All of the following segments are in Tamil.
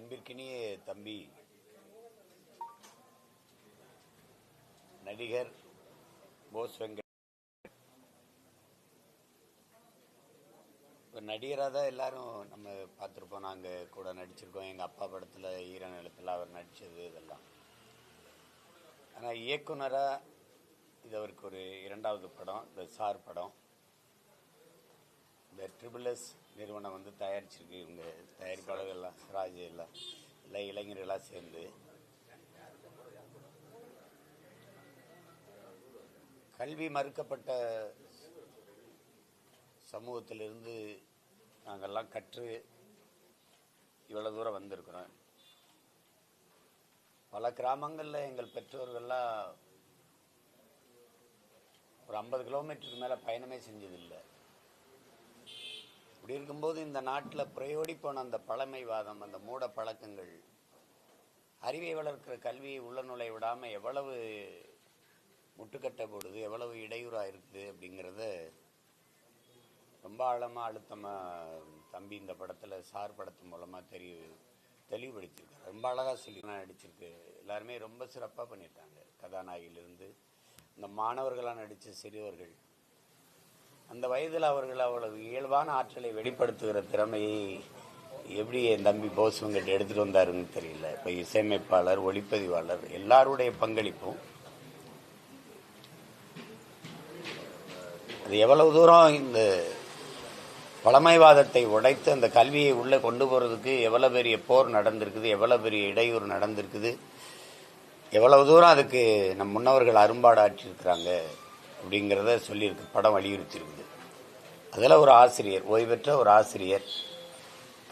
அன்பிற்கினிய தம்பி நடிகர் போஸ் வெங்கட். இப்போ நடிகராக தான் எல்லாரும் நம்ம பார்த்துருப்போம். நாங்கள் கூட நடிச்சிருக்கோம். எங்கள் அப்பா படத்தில் ஈர நிலத்தில் அவர் நடித்தது இதெல்லாம். ஆனால் இயக்குனராக இது அவருக்கு ஒரு இரண்டாவது படம். இந்த சார் படம். இந்த ட்ரிபிள் எஸ் நிறுவனம் வந்து தயாரிச்சிருக்கு. இவங்க தயாரிப்பாளர்கள் எல்லாம் ராஜ் எல்லாம் எல்லாம் இளைஞர்களாக சேர்ந்து. கல்வி மறுக்கப்பட்ட சமூகத்திலிருந்து நாங்கள்லாம் கற்று இவ்வளோ தூரம் வந்திருக்கிறோம். பல கிராமங்களில் எங்கள் பெற்றோர்கள்லாம் ஒரு ஐம்பது கிலோமீட்டருக்கு மேலே பயணமே செஞ்சதில்லை. இப்படி இருக்கும்போது இந்த நாட்டில் பிரயோடி போன அந்த பழமைவாதம் அந்த மூட பழக்கங்கள் அறிவை வளர்க்கிற கல்வியை உள்ள நுழை விடாமல் எவ்வளவு முட்டுக்கட்டை போடுது எவ்வளவு இடையூறாக இருக்குது அப்படிங்கிறத ரொம்ப ஆழமாக அழுத்தமாக தம்பி இந்த படத்தில் சார் படத்து மூலமாக தெரிய தெளிவுபடுத்தியிருக்காரு. ரொம்ப அழகாக சொல்லி நடிச்சிருக்கு. எல்லாருமே ரொம்ப சிறப்பாக பண்ணியிருக்காங்க கதாநாயகிலிருந்து இந்த மாணவர்களாக நடித்த சிறுவர்கள் அந்த வயதில் அவர்கள் அவ்வளவு இயல்பான ஆற்றலை வெளிப்படுத்துகிற திறமையை எப்படி என் தம்பி போஸ் வெங்கட் எடுத்துகிட்டு வந்தாருன்னு தெரியல. இப்போ இசையமைப்பாளர் ஒளிப்பதிவாளர் எல்லாருடைய பங்களிப்பும் அது எவ்வளவு தூரம் இந்த பழமைவாதத்தை உடைத்து அந்த கல்வியை உள்ளே கொண்டு போகிறதுக்கு எவ்வளோ பெரிய போர் நடந்திருக்குது எவ்வளோ பெரிய இடையூறு நடந்திருக்குது எவ்வளவு தூரம் அதுக்கு நம் முன்னவர்கள் அரும்பாடாற்றிருக்கிறாங்க அப்படிங்கிறத சொல்லியிருக்கு படம் வலியுறுத்தியிருக்குது. அதில் ஒரு ஆசிரியர் ஓய்வெற்ற ஒரு ஆசிரியர்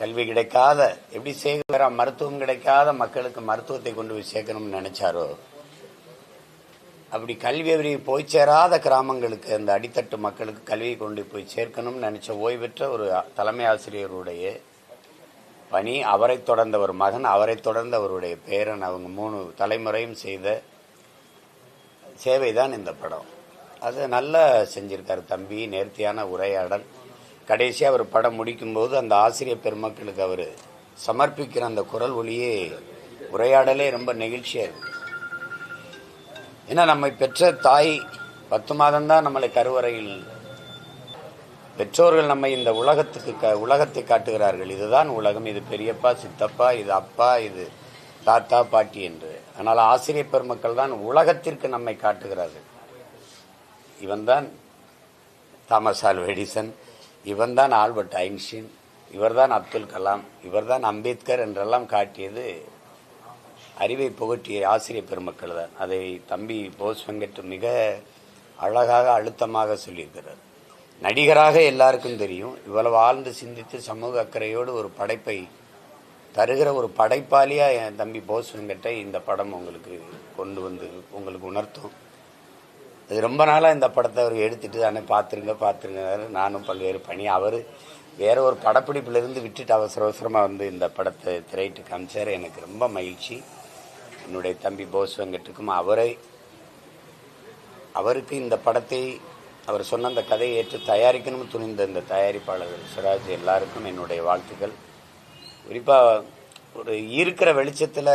கல்வி கிடைக்காத எப்படி சேகரா மருத்துவம் கிடைக்காத மக்களுக்கு மருத்துவத்தை கொண்டு போய் சேர்க்கணும்னு நினைச்சாரோ அப்படி கல்வி அறிவு போய் சேராத கிராமங்களுக்கு அந்த அடித்தட்டு மக்களுக்கு கல்வியை கொண்டு போய் சேர்க்கணும்னு நினைச்ச ஓய்வெற்ற ஒரு தலைமை ஆசிரியருடைய பணி அவரை தொடர்ந்த ஒரு மகன் அவரை தொடர்ந்த அவருடைய பேரன் அவங்க மூணு தலைமுறையும் செய்த சேவை தான் இந்த படம். அது நல்லா செஞ்சுருக்காரு தம்பி நேர்த்தியான உரையாடல். கடைசியாக அவர் படம் முடிக்கும்போது அந்த ஆசிரியர் பெருமக்களுக்கு அவர் சமர்ப்பிக்கிற அந்த குரல் ஒளியே உரையாடலே ரொம்ப நெகிழ்ச்சியாக இருக்கு. ஏன்னா நம்மை பெற்ற தாய் பத்து மாதம்தான் நம்மளை கருவறையில் பெற்றோர்கள் நம்மை இந்த உலகத்துக்கு க உலகத்தை காட்டுகிறார்கள். இதுதான் உலகம். இது பெரியப்பா சித்தப்பா இது அப்பா இது தாத்தா பாட்டி என்று. ஆனால் ஆசிரியர் பெருமக்கள் தான் உலகத்திற்கு நம்மை காட்டுகிறார்கள். இவன்தான் தாமஸ் ஆல்வா எடிசன் இவன்தான் ஆல்பர்ட் ஐன்ஸ்டீன் இவர்தான் அப்துல் கலாம் இவர்தான் அம்பேத்கர் என்றெல்லாம் காட்டியது அறிவை புகட்டிய ஆசிரியர் பெருமக்கள் தான். அதை தம்பி போஸ் வெங்கட் மிக அழகாக அழுத்தமாக சொல்லியிருக்கிறார். நடிகராக எல்லாருக்கும் தெரியும் இவ்வளவு ஆழ்ந்து சிந்தித்து சமூக அக்கறையோடு ஒரு படைப்பை தருகிற ஒரு படைப்பாளியாக என் தம்பி போஸ் வெங்கட்டை இந்த படம் உங்களுக்கு கொண்டு வந்து உங்களுக்கு உணர்த்தும். அது ரொம்ப நாளாக இந்த படத்தை அவர் எடுத்துட்டு தானே பார்த்துருங்க பார்த்துருங்க நானும் பல்வேறு பணி. அவர் வேற ஒரு படப்பிடிப்பிலிருந்து விட்டுட்டு அவசர அவசரமாக வந்து இந்த படத்தை திரையிட்டு காமிச்சார் எனக்கு ரொம்ப மகிழ்ச்சி. என்னுடைய தம்பி போஸ் வெங்கட்டுக்கும் அவரை அவருக்கு இந்த படத்தை அவர் சொன்ன அந்த கதையை ஏற்று தயாரிக்கணும்னு துணிந்த இந்த தயாரிப்பாளர்கள் சிராஜ் எல்லாருக்கும் என்னுடைய வாழ்த்துக்கள். குறிப்பாக ஒரு இருக்கிற வெளிச்சத்தில்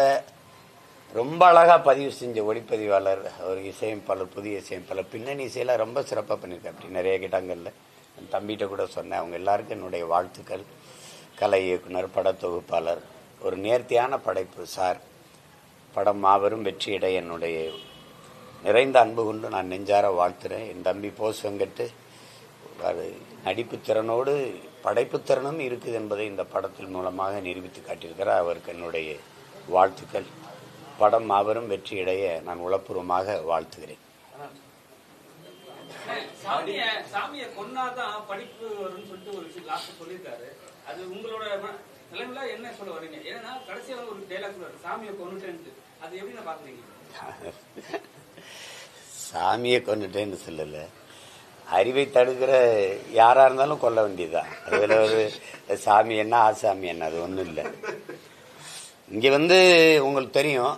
ரொம்ப அழகாக பதிவு செஞ்ச ஒளிப்பதிவாளர் அவர் இசையமைப்பாளர் புதிய இசையமைப்பாளர். பின்னணி இசையெல்லாம் ரொம்ப சிறப்பாக பண்ணியிருக்காரு. அப்படி நிறைய கிட்டங்களில். என் தம்பிகிட்ட கூட சொன்னேன் அவங்க எல்லாருக்கும் என்னுடைய வாழ்த்துக்கள். கலை இயக்குனர் படத்தொகுப்பாளர் ஒரு நேர்த்தியான படைப்பு சார். படம் மாபெரும் வெற்றியிட என்னுடைய நிறைந்த அன்பு கொண்டு நான் நெஞ்சார வாழ்த்துறேன். என் தம்பி போஸ் வெங்கட்டு அது நடிப்பு திறனோடு படைப்பு திறனும் இருக்குது என்பதை இந்த படத்தின் மூலமாக நிரூபித்து காட்டியிருக்கிறார். அவருக்கு என்னுடைய வாழ்த்துக்கள். படம் மாபெரும் வெற்றியடைய நான் உளப்பூர்வமாக வாழ்த்துகிறேன். சாமிய கொண்டுட்டேன்னு சொல்லலை. அறிவை தடுக்கிற யாராக இருந்தாலும் கொல்ல வேண்டியதுதான். அதில் ஒரு சாமி என்ன ஆசாமி என்ன அது ஒன்றும் இல்லை. இங்கே வந்து உங்களுக்கு தெரியும்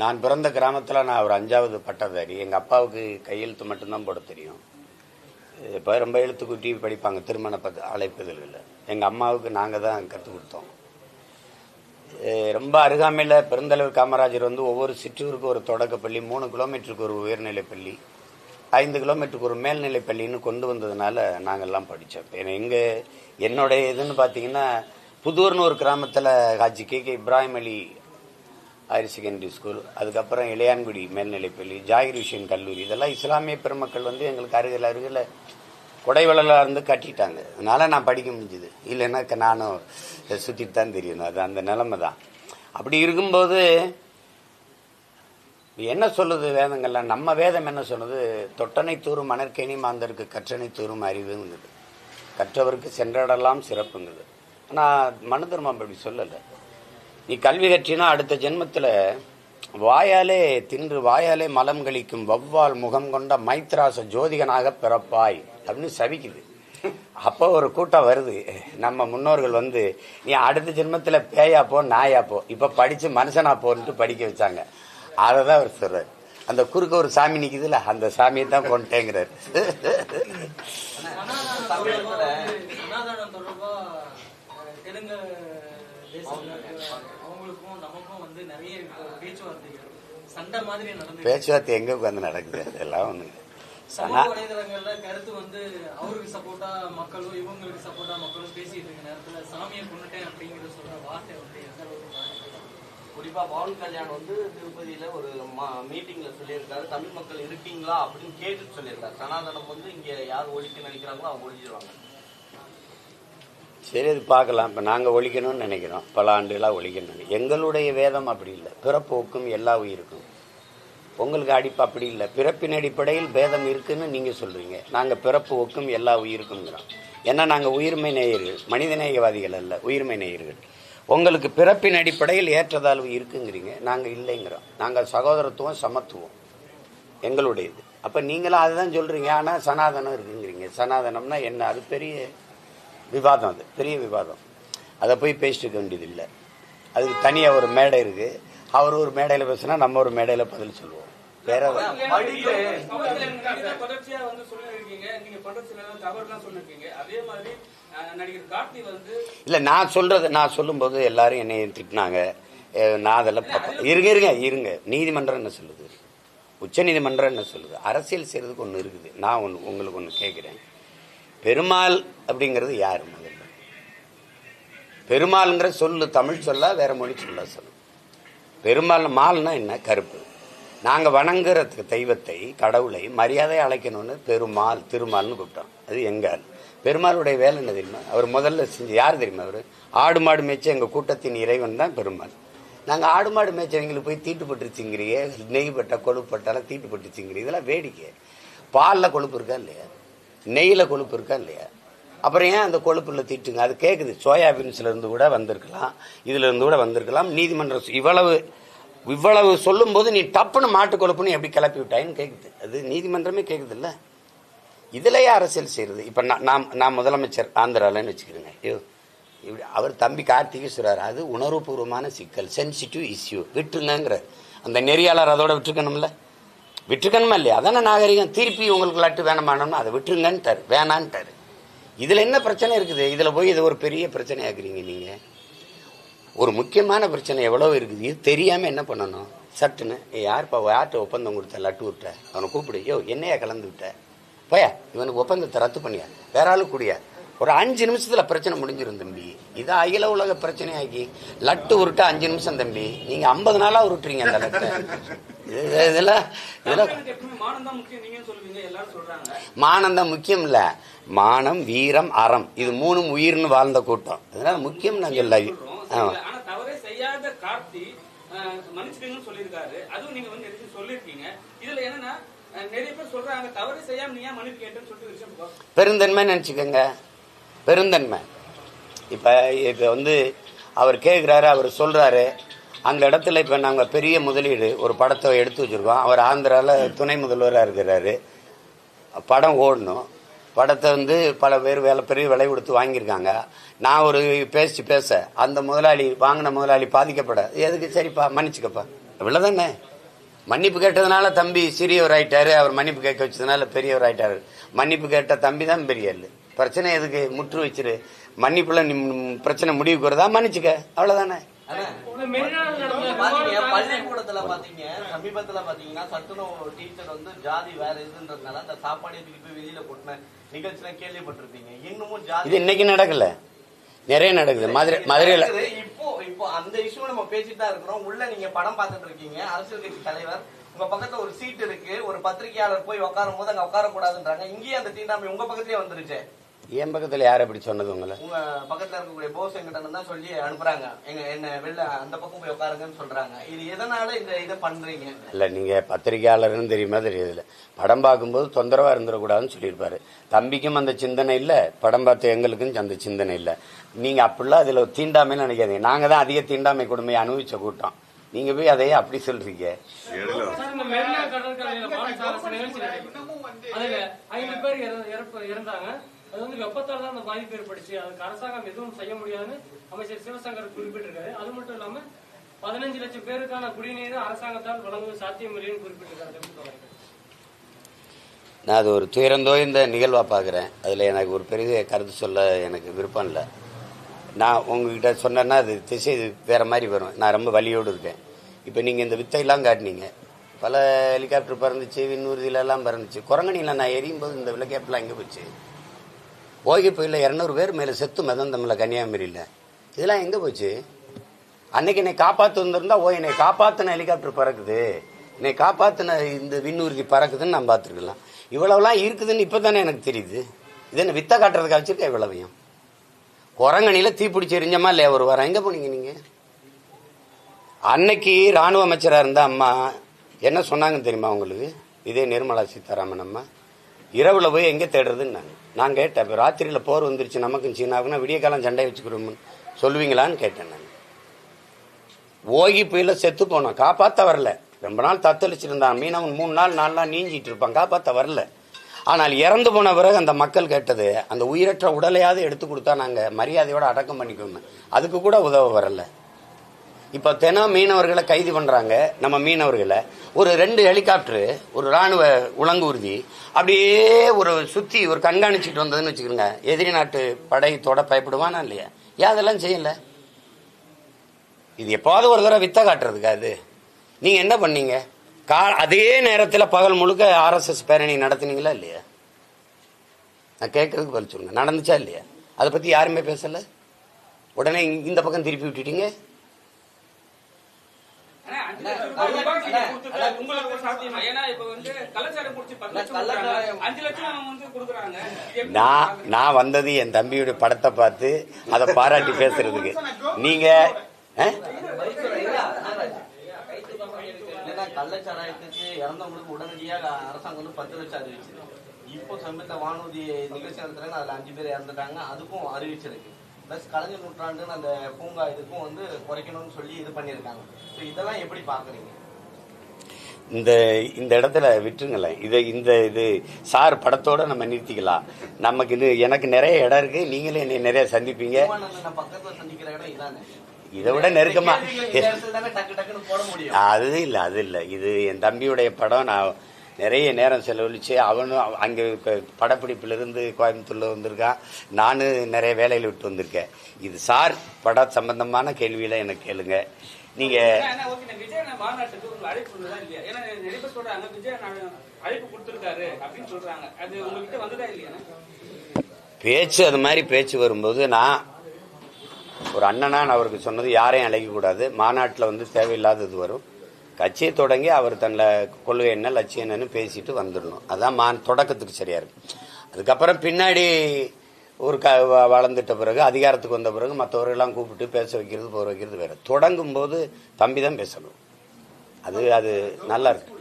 நான் பிறந்த கிராமத்தில் நான் ஒரு அஞ்சாவது பட்டதாரி. எங்கள் அப்பாவுக்கு கையெழுத்து மட்டும்தான் போட தெரியும். இப்போ ரொம்ப எழுத்து கூட்டி படிப்பாங்க திருமண பத்த அழைப்புதல்களில். எங்கள் அம்மாவுக்கு நாங்கள் தான் கற்றுக் கொடுத்தோம். ரொம்ப அருகாமையில் பெருந்தலைவர் காமராஜர் வந்து ஒவ்வொரு சிற்றூருக்கு ஒரு தொடக்கப்பள்ளி மூணு கிலோமீட்டருக்கு ஒரு உயர்நிலை பள்ளி ஐந்து கிலோமீட்டருக்கு ஒரு மேல்நிலை பள்ளின்னு கொண்டு வந்ததுனால நாங்கள்லாம் படித்தோம் எங்க என்னுடைய இதுன்னு பார்த்தீங்கன்னா புதூர்னு ஒரு கிராமத்தில் Haji K K Ibrahim Ali higher secondary school அதுக்கப்புறம் இளையான்குடி மேல்நிலைப்பள்ளி ஜாகிர் விஷயன் கல்லூரி இதெல்லாம் இஸ்லாமிய பெருமக்கள் வந்து எங்களுக்கு அருகில் அருகில் கொடைவளலாக இருந்து கட்டிட்டாங்க. அதனால் நான் படிக்க முடிஞ்சுது. இல்லைன்னா நானும் சுற்றிட்டு தான் தெரியணும். அது அந்த நிலமை தான். அப்படி இருக்கும்போது என்ன சொல்லுது வேதங்கள்லாம்? நம்ம வேதம் என்ன சொல்லுது? தொட்டனை தூரும் மணற்கேணி மாந்தருக்கு கற்றனை தூரும் அறிவுங்குது. கற்றவருக்கு சென்றடலாம் சிறப்புங்குது. ஆனால் மனு தர்மம் அப்படி சொல்லலை. நீ கல்வி கற்றினா அடுத்த ஜென்மத்தில் வாயாலே தின்று வாயாலே மலம் கழிக்கும் வவ்வால் முகம் கொண்ட மைத்ராச ஜோதிகனாக பிறப்பாய் அப்படின்னு சவிக்குது. அப்போ ஒரு கூட்டம் வருது. நம்ம முன்னோர்கள் வந்து நீ அடுத்த ஜென்மத்தில் பேயா போ நாயா போ. இப்போ படித்து மனுஷனா போன்ட்டு படிக்க வச்சாங்க. அதை தான் அவர் சொல்கிறார் அந்த குறுக்க ஒரு சாமி நிக்குதுல அந்த சாமியை தான் கொண்டேங்கிறார் தமிழகத்துல சனாதனம் தொடர்பா அஹ், தெலுங்கு தேசத்துல இருக்கிற அவங்களுக்கும் நமக்கும் வந்து நிறைய பேச்சுவார்த்தைகள் சண்டை மாதிரி நடந்து பேச்சுவார்த்தை எங்கே உட்காந்து நடக்குது? அதெல்லாம் ஒன்று கருத்து வந்து அவருக்கு சப்போர்ட்டா மக்களும் இவங்களுக்கு சப்போர்ட்டா மக்களும் பேசிட்டு இருக்க நேரத்துல சாமியை கொண்டுட்டேன் அப்படிங்கிற சொல்ற வார்த்தை வந்து எந்த? குறிப்பா பவன் கல்யாண் வந்து திருப்பதியில ஒரு மீட்டிங்ல சொல்லியிருக்காரு. தமிழ் மக்கள் இருக்கீங்களா? அப்படின்னு கேட்டுட்டு சொல்லியிருக்காரு. சனாதனம் வந்து இங்க யார் ஒழிக்க நினைக்கிறாங்களோ அவங்க ஒழிச்சிருவாங்க. சரி அது பார்க்கலாம். இப்போ நாங்கள் ஒழிக்கணும்னு நினைக்கிறோம். பல ஆண்டுகளாக ஒழிக்கணும்னு எங்களுடைய வேதம் அப்படி இல்லை. பிறப்போக்கும் எல்லா உயிருக்கும். உங்களுக்கு அடிப்பு அப்படி இல்லை. பிறப்பின் அடிப்படையில் பேதம் இருக்குன்னு நீங்கள் சொல்கிறீங்க நாங்கள் பிறப்பு ஒக்கும் எல்லா உயிருக்குங்கிறோம் ஏன்னா நாங்கள் உயிர்மை நேயர்கள் மனிதநேயவாதிகள் அல்ல உயிர்மை நேயர்கள். உங்களுக்கு பிறப்பின் அடிப்படையில் ஏற்றதாழ்வு இருக்குங்கிறீங்க. நாங்கள் இல்லைங்கிறோம். நாங்கள் சகோதரத்துவம் சமத்துவம். எங்களுடையது. அப்போ நீங்களும் அதுதான் சொல்கிறீங்க ஆனால் சனாதனம் இருக்குங்கிறீங்க. சனாதனம்னா என்ன? அது பெரிய விவாதம் அது பெரிய விவாதம். அதை போய் பேசிட்டு இருக்க வேண்டியது இல்லை அதுக்கு தனியாக ஒரு மேடை இருக்கு. அவர் ஒரு மேடையில் பேசுனா நம்ம ஒரு மேடையில் பதில் சொல்லுவோம். வேற இல்லை. நான் சொல்றது நான் சொல்லும்போது எல்லாரும் என்னை திட்டினாங்க. நான் அதெல்லாம் பார்ப்பேன் இருங்க இருங்க இருங்க. நீதிமன்றம் என்ன சொல்லுது? உச்ச நீதிமன்றம் என்ன சொல்லுது? அரசியல் செய்யறதுக்கு ஒன்று இருக்குது. நான் ஒன்று உங்களுக்கு ஒன்று கேட்குறேன் பெருமாள் அப்படிங்கிறது யார் முதல்ல பெருமாள்ங்கிற சொல்லு தமிழ் சொல்ல வேற மொழி சொல்ல சொல்லு. பெருமாள் மால்னா என்ன? கருப்பு. நாங்கள் வணங்குற தெய்வத்தை கடவுளை மரியாதை அழைக்கணும்னு பெருமாள் திருமால்னு கூப்பிட்டோம். அது எங்க பெருமாளுடைய வேலை என்ன தெரியுமா? அவர் முதல்ல செஞ்சு யார் தெரியுமா அவர்? ஆடு மாடு மேய்ச்ச எங்கள் கூட்டத்தின் இறைவன் தான் பெருமாள். நாங்கள் ஆடு மாடு மேய்ச்சவங்களுக்கு போய் தீட்டுப்பட்டு நெய் பட்டா கொழுப்பு பட்டாலும் தீட்டுப்பட்டு இதெல்லாம் வேடிக்கை. பாலில் கொழுப்பு இருக்கா இல்லையா? நெய்யில் கொழுப்பு இருக்கா இல்லையா? அப்புறம் ஏன் அந்த கொழுப்பில் தீட்டுங்க? அது கேட்குது சோயாபீன்ஸ்ல இருந்து கூட வந்திருக்கலாம். இதுல இருந்து கூட வந்திருக்கலாம். நீதிமன்றம் இவ்வளவு இவ்வளவு சொல்லும்போது நீ டப்புன்னு மாட்டு கொழுப்புன்னு எப்படி கிளப்பி விட்டாயின்னு கேட்குது அது நீதிமன்றமே கேட்குது இல்லை இதிலேயே அரசியல் செய்கிறது இப்போ நான் நான் நான் முதலமைச்சர் ஆந்திராலன்னு வச்சுக்கிறேங்க. ஐயோ இப்படி அவர் தம்பி கார்த்திகை சொல்கிறார் அது உணர்வுபூர்வமான சிக்கல். சென்சிட்டிவ் இஷ்யூ விட்டுருங்கிற அந்த நெறியாளர் அதோட விட்டுருக்கணும்ல. விட்டுருக்கணுமா இல்லையா? அதான நாகரிகம். திருப்பி உங்களுக்கு லட்டு வேணமானோம்னா அதை விட்டுருங்கன்ட்டாரு வேணான்ட்டாரு இதில் என்ன பிரச்சனை இருக்குது? இதில் போய் இது ஒரு பெரிய பிரச்சனையாக்குறீங்க நீங்கள் ஒரு முக்கியமான பிரச்சனை எவ்வளோ இருக்குது? இது தெரியாமல் என்ன பண்ணணும்? சட்டுன்னு யார்ப்பா யார்கிட்ட ஒப்பந்தம் கொடுத்த லட்டு விட்ட? அவனை கூப்பிடு. யோ என்னையா கலந்து விட்ட? போயா இவனுக்கு ஒப்பந்தத்தை ரத்து பண்ணியா? வேற ஆளு கூடியா? ஒரு அஞ்சு நிமிஷத்தில் பிரச்சனை முடிஞ்சிரும் தம்பி. இது அகில உலக பிரச்சனையாக்கி லட்டு உருட்ட அஞ்சு நிமிஷம் தம்பி. நீங்கள் ஐம்பது நாளாக உருட்டுறீங்க அந்த லட்டை. இதெல்லாம் இதெல்லாம் தமிழனுக்கு எப்பவுமே மானம் தான் முக்கியம். இல்ல. மானம் வீரம் அறம். இது மூணும் உயிர்னு வாழ்ந்த கூட்டம். அதனால முக்கியம் நான் சொல்ல பெருந்தன்மை நினச்சிக்கோங்க. பெருந்தன்மை. இப்போ இப்போ வந்து அவர் கேட்குறாரு அவர் சொல்கிறாரு அந்த இடத்துல இப்போ நாங்கள் பெரிய முதலீடு ஒரு படத்தை எடுத்து வச்சுருக்கோம். அவர் ஆந்திராவில் துணை முதல்வராக இருக்கிறாரு. படம் ஓடணும். படத்தை வந்து பல பேர் வேலை பெரிய விலை கொடுத்து வாங்கியிருக்காங்க. நான் ஒரு பேசி பேச அந்த முதலாளி வாங்கின முதலாளி பாதிக்கப்பட எதுக்கு? சரிப்பா மன்னிச்சுக்கப்பா. இவ்வளோதானே மன்னிப்பு கேட்டதுனால தம்பி சிறியவர் ஆயிட்டாரு. அவர் மன்னிப்பு கேட்க வச்சதுனால பெரியவர் ஆயிட்டாரு. மன்னிப்பு கேட்ட தம்பி தான் பெரிய பிரச்சனை எதுக்கு? முற்று வச்சிரு மன்னிப்புல பிரச்சனை முடிவுக்கு வருதா? மன்னிச்சுக்க. அவ்வளோதானே பள்ளிக்கூடத்துல பாத்தீங்க சமீபத்துல பாத்தீங்கன்னா சத்துணவு டீச்சர் வந்து ஜாதி வேற இதுன்றதுனால அந்த சாப்பாடு தூக்கிட்டு போய் வெளியில கொட்டின நிகழ்ச்சிலாம் கேள்விப்பட்டிருப்பீங்க. இன்னமும் ஜாதி இது இன்னைக்கு நடக்கல. நிறைய நடக்குது. மதுரை மதுரையில. இப்போ இப்போ அந்த இஷ்யூ நம்ம பேசிட்டு தான் இருக்கிறோம். உள்ள நீங்க படம் பார்த்துட்டு இருக்கீங்க. அரசியல் கட்சி தலைவர். உங்க பக்கத்துல ஒரு சீட் இருக்கு. ஒரு பத்திரிகையாளர் போய் உட்காரும் போது அங்க உட்கார கூடாதுன்றாங்க இங்கேயே அந்த தீண்டாமை உங்க பக்கத்துலயே வந்துருச்சு. என் பக்கத்துல யார் அப்படி சொன்னது உங்களை? உங்க பக்கத்துல இருக்கக்கூடிய போஸ் எங்கிட்ட தான் சொல்லி அனுப்புறாங்க. எங்க என்ன வெளில அந்த பக்கம் போய் உட்காருங்கன்னு சொல்றாங்க. இது எதனால இந்த இதை பண்றீங்க? இல்ல நீங்க பத்திரிகையாளர்னு தெரியுமா தெரியுதுல படம் பார்க்கும்போது தொந்தரவா இருந்துடக்கூடாதுன்னு சொல்லியிருப்பாரு. தம்பிக்கும் அந்த சிந்தனை இல்ல படம் பார்த்த எங்களுக்கும் அந்த சிந்தனை இல்ல. நீங்க அப்படிலாம் அதுல தீண்டாமைன்னு நினைக்காதீங்க. நாங்க தான் அதிக தீண்டாமை கொடுமையை அனுபவிச்ச கூட்டம். நீங்க போய் அதையே அப்படி சொல்றீங்க. ஐந்து பேர் இறந்தாங்க. அது வந்து வெப்பத்தால் தான் அந்த பாதிப்பு ஏற்பட்டுச்சு அதுக்கு அரசாங்கம் எதுவும் செய்ய முடியாதுன்னு அமைச்சர் சிவசங்கர் குறிப்பிட்டிருக்காரு. அது மட்டும் இல்லாம பதினஞ்சு லட்சம் பேருக்கான குடிநீர் அரசாங்கத்தால் வழங்குவது சாத்தியமில்லைன்னு குறிப்பிட்டிருக்காரு நான் அது ஒரு துயரந்தோய்ந்த நிகழ்வாக பார்க்குறேன். அதில் எனக்கு ஒரு பெரிய கருத்து சொல்ல எனக்கு விருப்பம் இல்லை. நான் உங்ககிட்ட சொன்னேன்னா அது திசை வேறு மாதிரி வரும். நான் ரொம்ப வலியோடு இருக்கேன். இப்போ நீங்கள் இந்த வித்தையெல்லாம் காட்டினீங்க. பல ஹெலிகாப்டர் பறந்துச்சு விண்ணூர்தியில பறந்துச்சு. குரங்கணியில் நான் எரியும் போது இந்த விளக்கேப்பெல்லாம் எங்கே போச்சு? ஓகே போயில இரநூறு பேர் மேலே செத்து மிதந்தமில்ல கன்னியாகுமரியில். இதெல்லாம் எங்கே போச்சு? அன்னைக்கு என்னை காப்பாற்று வந்திருந்தா ஓ என்னை காப்பாற்றின ஹெலிகாப்டர் பறக்குது. என்னை காப்பாற்றின இந்த விண்ணூர்தி பறக்குதுன்னு நான் பார்த்துருக்கலாம். இவ்வளவுலாம் இருக்குதுன்னு இப்போ தானே எனக்கு தெரியுது. இது என்ன வித்த காட்டுறதுக்கு வச்சிருக்க இவ்வளவையும்? குரங்கணியில் தீப்பிடிச்சு எரிஞ்சமா இல்லையா ஒரு வாரம்? எங்கே போனீங்க நீங்கள் அன்னைக்கு ராணுவ அமைச்சராக இருந்த அம்மா என்ன சொன்னாங்கன்னு தெரியுமா உங்களுக்கு? இதே நிர்மலா சீதாராமன் அம்மா. இரவுல போய் எங்கே தேடுறதுன்னு நான். நான் கேட்டேன் இப்போ ராத்திரியில் போர் வந்துருச்சு நமக்கும் சீனாவுக்குன்னா விடிய காலம் சண்டை வச்சுக்கிறோம்னு சொல்லுவீங்களான்னு கேட்டேன் நான். ஓகி புயல செத்து போனோம் காப்பாற்ற வரல. ரொம்ப நாள் தத்தளிச்சிருந்தான் மீனவன் மூணு நாள் நாலு நாள் நீஞ்சிட்டு இருப்பான் காப்பாற்ற வரல. ஆனால் இறந்து போன பிறகு அந்த மக்கள் கேட்டது அந்த உயிரற்ற உடலையாவது எடுத்து கொடுத்தா நாங்கள் மரியாதையோடு அடக்கம் பண்ணிக்கோங்க அதுக்கு கூட உதவ வரல. இப்ப தினம் மீனவர்களை கைது பண்றாங்க நம்ம மீனவர்களை. ஒரு ரெண்டு ஹெலிகாப்டர் ஒரு ராணுவ உலங்கூர்தி அப்படியே ஒரு சுத்தி ஒரு கண்காணிச்சிட்டு வந்ததுன்னு வச்சுக்கோங்க. எதிரி நாட்டு படைத்தோட பயப்படுவானா இல்லையா? ஏன் அதெல்லாம் செய்யல? இது எப்பாவது ஒரு தடவை வித்த காட்டுறதுக்கா அது? நீங்க என்ன பண்ணீங்க? கா அதே நேரத்தில் பகல் முழுக்க ஆர்எஸ்எஸ் பேரணி நடத்துனீங்களா இல்லையா? நான் கேட்கறதுக்கு பதில் சொல்லுங்க. நடந்துச்சா இல்லையா? அதை பத்தி யாருமே பேசல? உடனே இந்த பக்கம் திருப்பி விட்டுட்டீங்க? நான் நான் வந்தது என் தம்பியுடைய படத்தை பார்த்து அதை பாராட்டி பேசுறதுக்கு நீங்க கள்ளச்சாராயத்துக்கு இறந்தவங்களுக்கு உடனடியாக அரசாங்கம் வந்து பத்து லட்சம் இப்போ சமீபத்த வானூர்தி நிகழ்ச்சி நடத்துறாங்க அதுல அஞ்சு பேர் இறந்துட்டாங்க அதுக்கும் அறிவிச்சிருக்கு பிளஸ் கலைஞர் நூற்றாண்டுன்னு அந்த பூங்கா இதுக்கும் வந்து குறைக்கணும்னு சொல்லி இது பண்ணியிருக்காங்க. ஸோ இதெல்லாம் எப்படி பாக்குறீங்க இந்த இந்த இடத்துல விட்டுருங்களேன் இதை இந்த இது சார் படத்தோட நம்ம நிறுத்திக்கலாம். நமக்கு இது எனக்கு நிறைய இடம் இருக்கு. நீங்களே என்னை நிறைய சந்திப்பீங்க. இதை விட நெருக்கமா. கேள்விகள் இந்த இடத்துல தானே டக்கு டக்குன்னு போட முடியும். அது இல்லை அது இல்லை. இது என் தம்பியுடைய படம். நான் நிறைய நேரம் செலவழிச்சு அவனும் அவ- அங்கே இப்போ படப்பிடிப்பிலிருந்து கோயம்புத்தூர்ல வந்திருக்கான். நானும் நிறைய வேலையில் விட்டு வந்திருக்கேன். இது சார் பட சம்பந்தமான கேள்வியில எனக்கு கேளுங்க. நீங்க? பேச்சு அது மாதிரி பேச்சு வரும்போது நான் ஒரு அண்ணனா நான் அவருக்கு சொன்னது யாரையும் அழைக்கக்கூடாது. மாநாட்டில் வந்து தேவையில்லாதது வரும். கட்சியை தொடங்கி அவர் தன்னை கொள்கை என்ன லட்சியம் என்னன்னு பேசிட்டு வந்துடணும். அதான் மான் தொடக்கத்துக்கு சரியா இருக்கு. அதுக்கப்புறம் பின்னாடி ஒரு க வ- வளர்ந்துட்ட பிறகு அதிகாரத்துக்கு வந்த பிறகு மற்றவர்களெல்லாம் கூப்பிட்டு பேச வைக்கிறது போற வைக்கிறது வேற. தொடங்கும் போது தம்பி தான் பேசணும். அது அது நல்லா இருக்கு.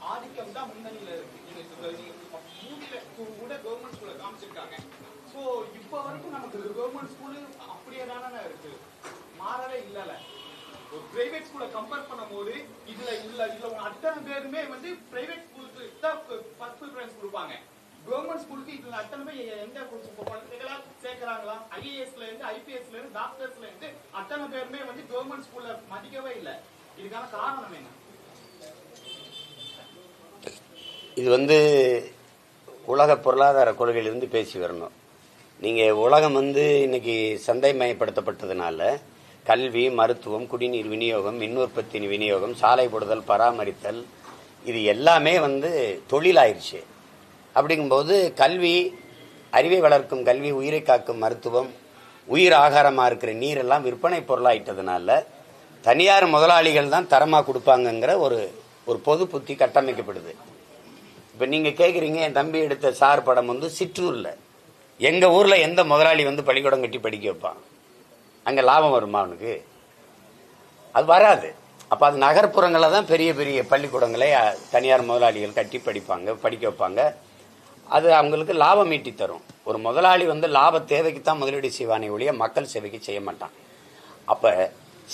ஆதிக்கம் தான் முன்னணியில் இருக்கு நீங்க சொல்ற- நீங்க மூணுல கூட கவர்மெண்ட் ஸ்கூல்ல காமிச்சிருக்காங்க. சோ இப்போ வரைக்கும் நமக்கு கவர்மெண்ட் ஸ்கூலு அப்படியே தானே இருக்கு. மாறவே இல்லைல்ல ஒரு பிரைவேட் ஸ்கூலை கம்பேர் பண்ணும்போது இதுல இல்ல இதுல அத்தனை பேருமே வந்து பிரைவேட் ஸ்கூலுக்கு தான் ஃபர்ஸ்ட் ப்ரிஃபரன்ஸ் கொடுப்பாங்க. கவர்மெண்ட் ஸ்கூலுக்கு இதுல அத்தனை பேர் எந்த குழந்தைகளா சேர்க்கறாங்களா? ஐஏஎஸ்ல இருந்து ஐபிஎஸ்ல இருந்து டாக்டர்ஸ்ல இருந்து அத்தனை பேருமே வந்து கவர்மெண்ட் ஸ்கூல்ல மதிக்கவே இல்லை. இதுக்கான காரணம் என்ன? இது வந்து உலக பொருளாதார கொள்கையிலிருந்து பேசி வரணும். நீங்கள் உலகம் வந்து இன்னைக்கு சந்தைமயப்படுத்தப்பட்டதுனால கல்வி மருத்துவம் குடிநீர் விநியோகம் மின் உற்பத்தி விநியோகம் சாலை போடுதல் பராமரித்தல் இது எல்லாமே வந்து தொழிலாயிருச்சு. அப்படிங்கும்போது கல்வி அறிவை வளர்க்கும் கல்வி உயிரை காக்கும் மருத்துவம் உயிர் ஆகாரமாக இருக்கிற நீரெல்லாம் விற்பனை பொருளாயிட்டதுனால தனியார் முதலாளிகள் தான் தரமாக கொடுப்பாங்கங்கிற ஒரு ஒரு பொது புத்தி கட்டமைக்கப்படுது. இப்போ நீங்கள் கேட்குறீங்க என் தம்பி எடுத்த சார் படம் வந்து சிற்றூரில். எங்கள் ஊரில் எந்த முதலாளி வந்து பள்ளிக்கூடம் கட்டி படிக்க வைப்பான்? அங்கே லாபம் வருமா அவனுக்கு? அது வராது. அப்போ அது நகர்ப்புறங்களில் தான் பெரிய பெரிய பள்ளிக்கூடங்களை தனியார் முதலாளிகள் கட்டி படிப்பாங்க படிக்க வைப்பாங்க. அது அவங்களுக்கு லாபம் ஈட்டி தரும். ஒரு முதலாளி வந்து லாப தேவைக்கு தான் முதலீடு செய்வானே ஒழிய மக்கள் சேவைக்கு செய்ய மாட்டான். அப்போ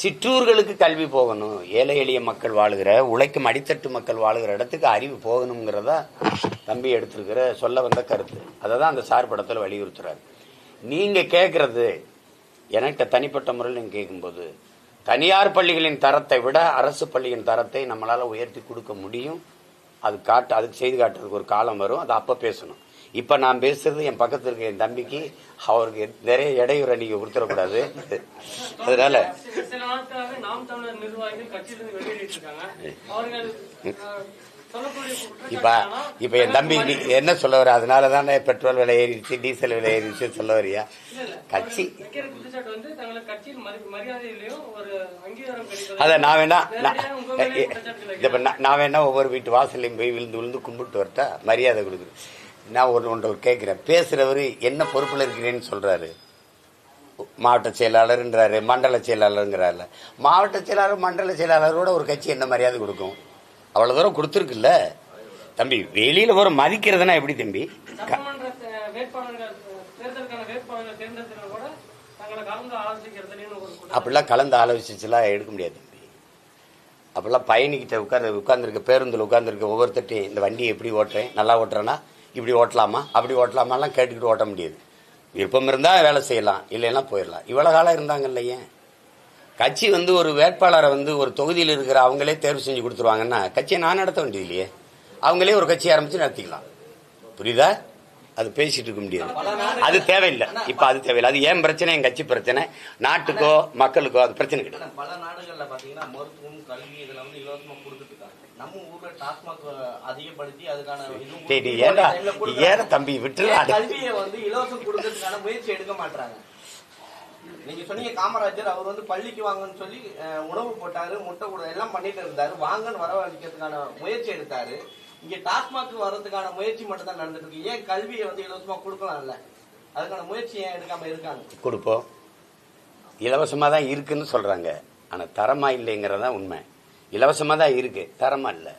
சிற்றூர்களுக்கு கல்வி போகணும். ஏழை எளிய மக்கள் வாழுகிற உழைக்கும் அடித்தட்டு மக்கள் வாழுகிற இடத்துக்கு அறிவு போகணுங்கிறதா தம்பி எடுத்திருக்கிற சொல்ல வந்த கருத்து. அதை தான் அந்த சார் படத்தில் வலியுறுத்துறாரு. நீங்கள் கேட்குறது என்கிட்ட தனிப்பட்ட முறையில் நீங்கள் கேட்கும்போது தனியார் பள்ளிகளின் தரத்தை விட அரசு பள்ளியின் தரத்தை நம்மளால் உயர்த்தி கொடுக்க முடியும். அது காட்டு அதுக்கு செய்து காட்டுறதுக்கு ஒரு காலம் வரும். அது அப்போ பேசணும். இப்போ நான் பேசுறது என் பக்கத்தில் இருக்க என் தம்பிக்கு அவருக்கு நிறைய இடையூறை நீங்கள் கொடுத்துடக்கூடாது. அதனால இப்ப இப்ப என் தம்பி என்ன சொல்ல வர அதனால தானே பெட்ரோல் விலை ஏறிடுச்சு டீசல் விலை ஏறிடுச்சு சொல்ல வரியா. கட்சி. அத நான் வேணா இப்ப நான் வேணா ஒவ்வொரு வீட்டு வாசல்லையும் போய் விழுந்து விழுந்து கும்பிட்டு வரட்டா? மரியாதை கொடுக்குறேன். நான் ஒரு ஒன்று கேட்கிறேன். பேசுறவர் என்ன பொறுப்புல இருக்கிறேன்னு சொல்றாரு. மாவட்ட செயலாளர்ன்றாரு மண்டல செயலாளருங்கிறாருல. மாவட்ட செயலாளர் மண்டல செயலாளரோட ஒரு கட்சி என்ன மரியாதை கொடுக்கும்? அவ்வளவு தூரம் கொடுத்துருக்குல்ல? தம்பி வெளியில ஒரு மதிக்கிறதுனா எப்படி தம்பி? அப்படிலாம் கலந்து ஆலோசிச்சுலாம் எடுக்க முடியாது தம்பி. அப்பெல்லாம் பயணிக்கிட்ட உட்கார் உட்காந்துருக்க பேருந்தில் உட்காந்துருக்க ஒவ்வொருத்தட்டையும் இந்த வண்டியை எப்படி ஓட்டுறேன்? நல்லா ஓட்டுறேன்னா இப்படி ஓட்டலாமா? அப்படி ஓட்டலாமாலாம் கேட்டுக்கிட்டு ஓட்ட முடியாது. விருப்பம் இருந்தால் வேலை செய்யலாம் இல்லைன்னா போயிடலாம். இவ்வளோ காலம் இருந்தாங்க இல்லையே கட்சி வந்து ஒரு வேட்பாளரை வந்து ஒரு தொகுதியில் இருக்கிற அவங்களே தேர்வு செஞ்சு கொடுத்துருவாங்கன்னா கட்சியை நான் நடத்த வேண்டியது இல்லையே அவங்களே ஒரு கட்சி ஆரம்பித்து நடத்திக்கலாம். புரியுதா? அது பேசிட்டு இருக்க முடியாது. அது தேவையில்லை. இப்ப அது தேவையில்லை. அது ஏன் பிரச்சனை? என் கட்சி பிரச்சனை. நாட்டுக்கோ மக்களுக்கோ அது பிரச்சனை கிடையாது. ஆனா இலவசமா நம்ம ஊர்ல டாஸ்மாக் அதிகப்படுத்தி அதுக்கான தம்பி விட்டுலாம் கல்வியை வந்து இலவசம் கொடுக்கறதுக்கான முயற்சி எடுக்க மாட்டாங்க நீங்க சொன்னீங்க காமராஜர் அவர் வந்து பள்ளிக்கு வாங்கன்னு சொல்லி உணவு போட்டாரு முட்டை கூட எல்லாம் பண்ணிட்டு இருந்தாரு. வாங்கன்னு வரவழைக்கிறதுக்கான முயற்சி எடுத்தாரு. இங்க டாஸ்மாக் வர்றதுக்கான முயற்சி மட்டும் தான் நடந்துட்டு இருக்கு ஏன் கல்வியை வந்து இலவசமா கொடுக்கலாம்ல? அதுக்கான முயற்சி ஏன் எடுக்காம இருக்காங்க? கொடுப்போம். இலவசமாக தான் இருக்குன்னு சொல்றாங்க. ஆனால் தரமா இல்லைங்கிறதான் உண்மை. இலவசமாக தான் இருக்கு. தரமா இல்லை.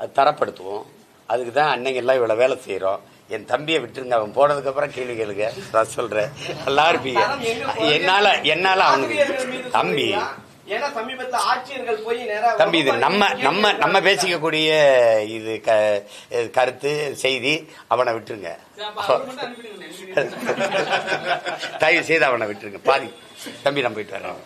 அது தரப்படுத்துவோம். அதுக்கு தான் அன்னைக்கு எல்லாம் இவ்வளோ வேலை செய்கிறோம் என் தம்பியை விட்டுருங்க அவன் போனதுக்கு அப்புறம் கேள்வி கேளுங்க. நான் சொல்றேன். நல்லா இருப்பீங்க? என்னால என்னால அவனுக்கு தம்பி. தம்பி இது நம்ம நம்ம நம்ம பேசிக்கக்கூடிய இது க இது கருத்து செய்தி அவனை விட்டுருங்க. தயவு செய்து அவனை விட்டுருங்க. பாதி. தம்பி நம்ம போயிட்டு வர்றோம்